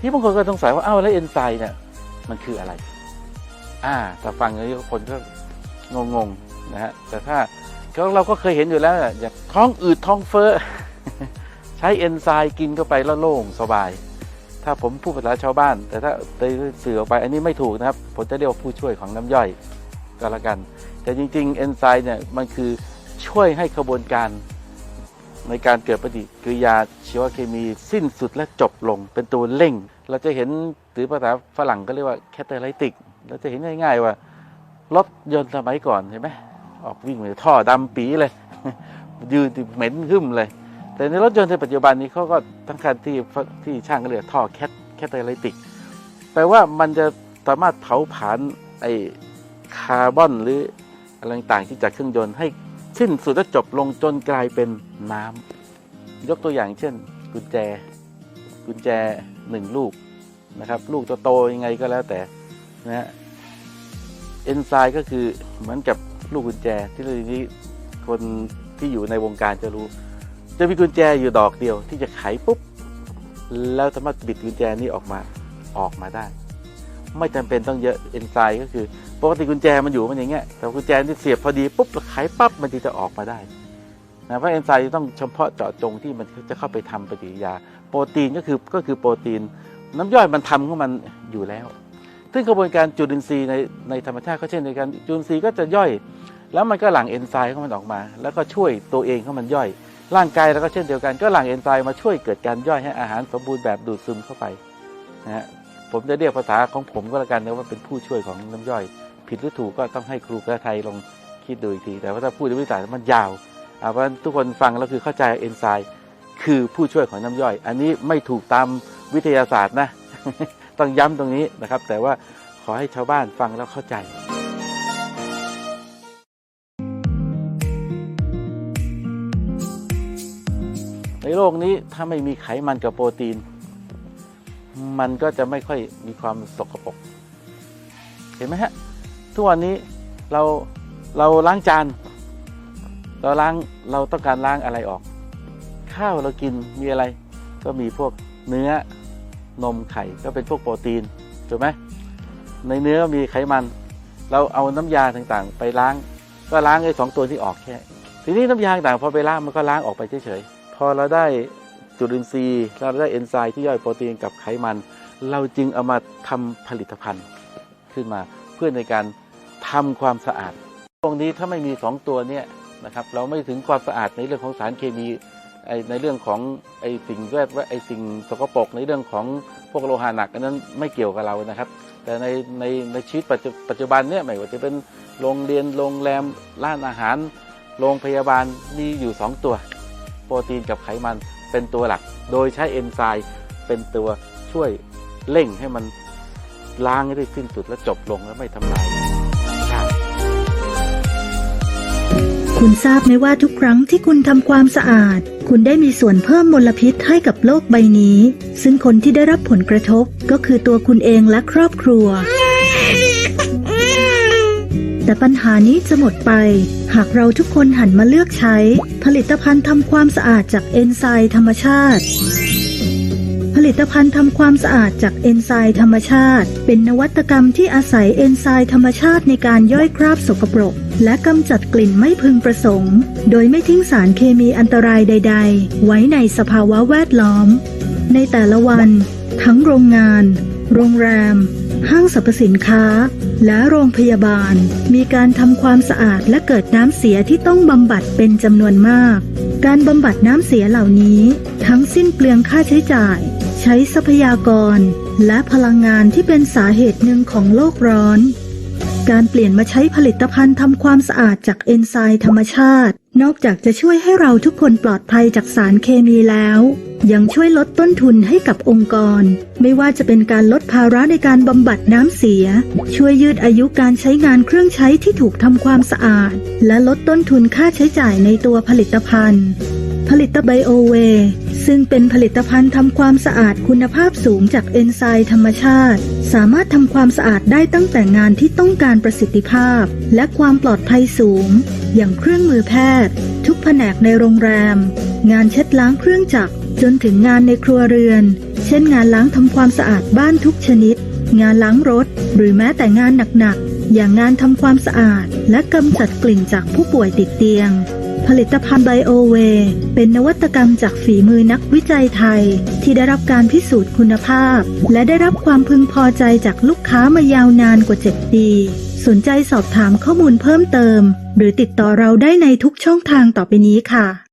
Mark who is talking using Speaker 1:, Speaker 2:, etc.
Speaker 1: ที่บางคนก็สงสัยว่าอ้าวแล้วเอนไซม์เนี่ยมันคืออะไร อ่าถ้าฟังอย่างนี้คนก็งงๆนะฮะแต่ถ้าก็เราก็เคยเห็นอยู่แล้วอะอย่างท้องอืดท้องเฟ้อใช้เอนไซม์กินเข้าไปแล้วโล่งสบาย ถ้าผมพูดภาษาชาวบ้าน แต่ถ้าไปสื่อออกไปอันนี้ไม่ถูกนะครับ ผมจะเรียกว่าผู้ช่วยของน้ำย่อยก็แล้วกัน แต่จริง ๆ เอนไซม์เนี่ยมันคือช่วยให้กระบวนการ ในการเกิดปฏิกิริยาชีวเคมีสิ้นสุดและจบลง เป็นตัวเร่ง เราจะเห็นหรือภาษาฝรั่งก็เรียกว่าแคตเตอร์ไลติกเราจะเห็นง่าย ๆว่ารถยนต์สมัยก่อนเห็นไหมออกวิ่งเลยท่อดำปีเลย ยืนเหม็นหึ่มเลย แต่ในรถยนต์ในปัจจุบันนี้เขาก็ทั้งคันที่ที่ช่างก็เรียกท่อแคทแคตเตอร์ไลติกแปลว่ามันจะสามารถเผาผลาญไอคาร์บอนหรืออะไรต่างๆที่จากเครื่องยนต์ให้ สิ้นสุดและจบลงจนกลายเป็นน้ำยกตัวอย่างเช่น กุญแจ กุญแจหนึ่งลูกนะครับ ลูกโตๆยังไงก็แล้วแต่นะฮะเอนไซม์ก็คือเหมือนกับลูกกุญแจที่เราที่คนที่อยู่ในวงการจะรู้ จะมีกุญแจอยู่ดอกเดียวที่จะไขปุ๊บ แล้วสามารถบิดกุญแจนี้ออกมาออกมาได้ ไม่จำเป็นต้องเยอะเอนไซม์ก็คือ ปกติกุญแจมันอยู่มันอย่างเงี้ยแต่กุญแจนี่เสียบพอดีปุ๊บไขปั๊บมันถึงจะออกมาได้นะเพราะเอนไซม์ต้องเฉพาะเจาะจงที่มันจะเข้าไปทำปฏิกิริยา โปรตีนก็คือก็คือโปรตีน น้ำย่อยมันทำของมันอยู่แล้ว ซึ่งกระบวนการจุลินทรีย์ในในธรรมชาติก็เช่นเดียวกันจุลินทรีย์ก็จะย่อย แล้วมันก็หลั่งเอนไซม์ของมันออกมา แล้วก็ช่วยตัวเองของมันย่อย ร่างกายเราก็เช่นเดียวกันก็หลั่งเอนไซม์มาช่วยเกิดการย่อยให้อาหารสมบูรณ์แบบดูดซึมเข้าไปนะฮะ ผมจะเรียกภาษาของผมก็แล้วกันนะว่าเป็นผู้ช่วยของน้ำย่อย ผิดหรือถูกก็ต้องให้ครูกระไทยลองคิดดูอีกที แต่ว่าถ้าพูดในวิสัยมันยาวเพราะทุกคนฟังแล้วคือเข้าใจเอนไซม์คือผู้ช่วยของน้ำย่อย อันนี้ไม่ถูกตามวิทยาศาสตร์นะ ต้องย้ำตรงนี้นะครับ แต่ว่าขอให้ชาวบ้านฟังแล้วเข้าใจในโลกนี้ถ้าไม่มีไขมันกับโปรตีน มันก็จะไม่ค่อยมีความสกปรกเห็นไหมฮะ ทุกวันนี้เราเราล้างจานเราล้างเราต้องการล้างอะไรออก ข้าวเรากินมีอะไร ก็มีพวกเนื้อนมไข่ก็เป็นพวกโปรตีนถูกไหมในเนื้อก็มีไขมัน เราเอาน้ำยาต่างๆ ไปล้าง ก็ล้างไอ้สองตัวที่ออกแค่ ทีนี้น้ำยาต่างๆพอไปล้างมันก็ล้างออกไปเฉยๆพอเราได้ จุลินทรีย์เราได้เอนไซม์ที่ย่อยโปรตีนกับไขมัน เราจึงเอามาทำผลิตภัณฑ์ขึ้นมา เพื่อในการทำความสะอาด ตรงนี้ถ้าไม่มีสองตัวเนี่ยนะครับเราไม่ถึงความสะอาดในเรื่องของสารเคมีในเรื่องของไอสิ่งแวดว่าไอสิ่งสกปรกในเรื่องของพวกโลหะหนักอันนั้นไม่เกี่ยวกับเรานะครับ แต่ในในในชีวิตปัจจุปัจจุบันเนี่ยไม่ว่าจะเป็นโรงเรียนโรงแรมร้านอาหาร โรงพยาบาลมีอยู่สองตัว โปรตีนกับไขมัน เป็นตัวหลัก โดยใช้เอนไซม์เป็นตัวช่วยเร่งให้มันล้างให้ได้สิ้นสุดและจบลงและไม่ทำลาย
Speaker 2: คุณทราบไหมว่าทุกครั้งที่คุณทำความสะอาด คุณได้มีส่วนเพิ่มมลพิษให้กับโลกใบนี้ ซึ่งคนที่ได้รับผลกระทบก็คือตัวคุณเองและครอบครัว แต่ปัญหานี้จะหมดไป หากเราทุกคนหันมาเลือกใช้ ผลิตภัณฑ์ทำความสะอาดจากเอนไซม์ธรรมชาติผลิตภัณฑ์ทำความสะอาดจากเอนไซม์ธรรมชาติ เป็นนวัตกรรมที่อาศัยเอนไซม์ธรรมชาติในการย่อยคราบสกปรก และกำจัดกลิ่นไม่พึงประสงค์ โดยไม่ทิ้งสารเคมีอันตรายใด ๆ ไว้ในสภาวะแวดล้อม ในแต่ละวัน ทั้งโรงงาน โรงแรม ห้างสรรพสินค้า และโรงพยาบาล มีการทำความสะอาดและเกิดน้ำเสียที่ต้องบำบัดเป็นจำนวนมาก การบำบัดน้ำเสียเหล่านี้ ทั้งสิ้นเปลืองค่าใช้จ่าย ใช้ทรัพยากร และพลังงานที่เป็นสาเหตุหนึ่งของโลกร้อน การเปลี่ยนมาใช้ผลิตภัณฑ์ทำความสะอาดจากเอนไซม์ธรรมชาติ นอกจากจะช่วยให้เราทุกคนปลอดภัยจากสารเคมีแล้ว ยังช่วยลดต้นทุนให้กับองค์กร ไม่ว่าจะเป็นการลดภาระในการบำบัดน้ำเสีย ช่วยยืดอายุการใช้งานเครื่องใช้ที่ถูกทำความสะอาด และลดต้นทุนค่าใช้จ่ายในตัวผลิตภัณฑ์ ผลิตไบโอเวซึ่งเป็นผลิตภัณฑ์ทำความสะอาดคุณภาพสูงจากเอนไซม์ธรรมชาติ สามารถทำความสะอาดได้ตั้งแต่งานที่ต้องการประสิทธิภาพ และความปลอดภัยสูง อย่างเครื่องมือแพทย์ ทุกแผนกในโรงแรม งานเช็ดล้างเครื่องจักร จนถึงงานในครัวเรือน เช่นงานล้างทำความสะอาดบ้านทุกชนิด งานล้างรถ หรือแม้แต่งานหนักๆ อย่างงานทำความสะอาด และกำจัดกลิ่นจากผู้ป่วยติดเตียงผลิตภัณฑ์ไบโอเวเป็นนวัตกรรมจากฝีมือนักวิจัยไทย ที่ได้รับการพิสูจน์คุณภาพ และได้รับความพึงพอใจจากลูกค้ามายาวนานกว่า 7 ปี สนใจสอบถามข้อมูลเพิ่มเติม หรือติดต่อเราได้ในทุกช่องทางต่อไปนี้ค่ะ